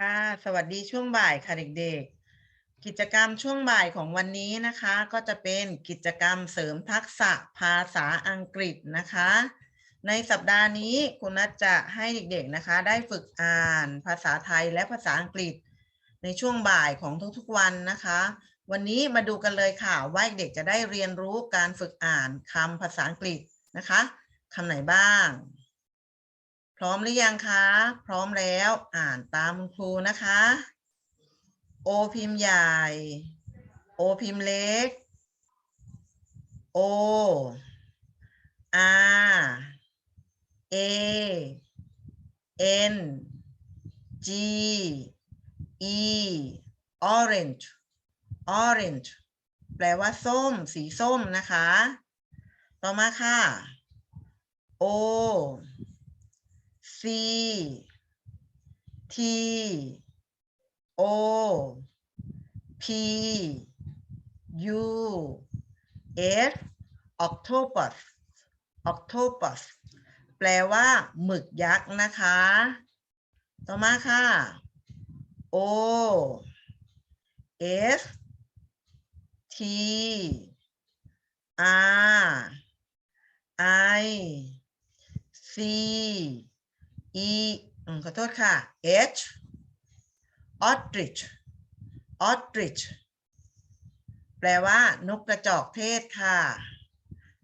ค่ะ สวัสดีช่วงบ่ายค่ะเด็กๆ กิจกรรมช่วงบ่ายของวันนี้นะคะ ก็จะเป็นกิจกรรมเสริมทักษะภาษาอังกฤษนะคะ ในสัปดาห์นี้คุณนัทจะให้เด็กๆนะคะ ได้ฝึกอ่านภาษาไทยและภาษาอังกฤษ ในช่วงบ่ายของทุกๆวันนะคะ วันนี้มาดูกันเลยค่ะว่าเด็กจะได้เรียนรู้การฝึกอ่านคำภาษาอังกฤษนะคะคำไหนบ้าง พร้อมหรือยังคะ พร้อมแล้วอ่านตามคุณครูนะคะ โอพิมพ์ใหญ่ โอพิมพ์เล็ก โอ R A N G E orange orange แปลว่าส้ม สีส้มนะคะ ต่อมาค่ะ O C T O P U S octopus octopus แปลว่า หมึกยักษ์นะคะ ต่อมาค่ะ O S T R I C E ขอโทษค่ะ H ostrich ostrich แปลว่านกกระจอกเทศค่ะ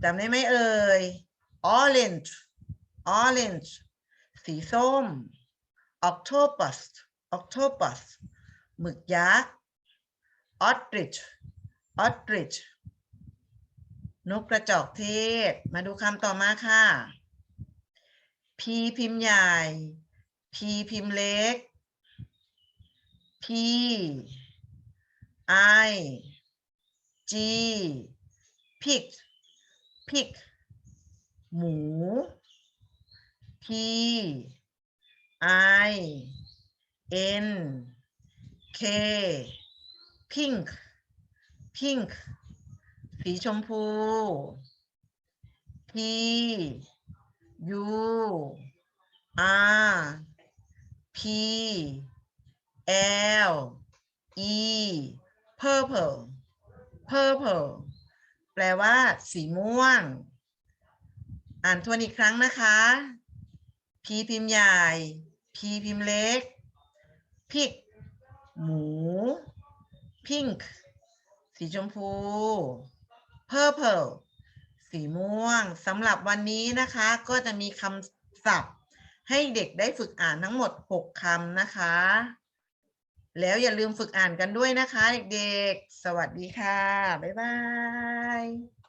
จำได้ไหมเอ่ย orange orange สีส้ม octopus octopus หมึกยักษ์ ostrich ostrich นกกระจอกเทศ มาดูคำต่อมาค่ะ P พิมพ์ใหญ่ P พิมพ์เล็ก P I G pig pig หมู P I N K pink pink สีชมพู P U R P L E purple purple แปลว่า สีม่วง อ่านทวนอีกครั้งนะคะ P พิมพ์ใหญ่ P พิมพ์เล็ก pig หมู pink สีชมพู purple สีม่วงสำหรับวันนี้นะคะ ก็จะมีคำศัพท์ ให้เด็กได้ฝึกอ่านทั้งหมด 6คำนะคะ แล้วอย่าลืมฝึกอ่านกันด้วยนะคะ เด็กๆ สวัสดีค่ะ บ๊ายบาย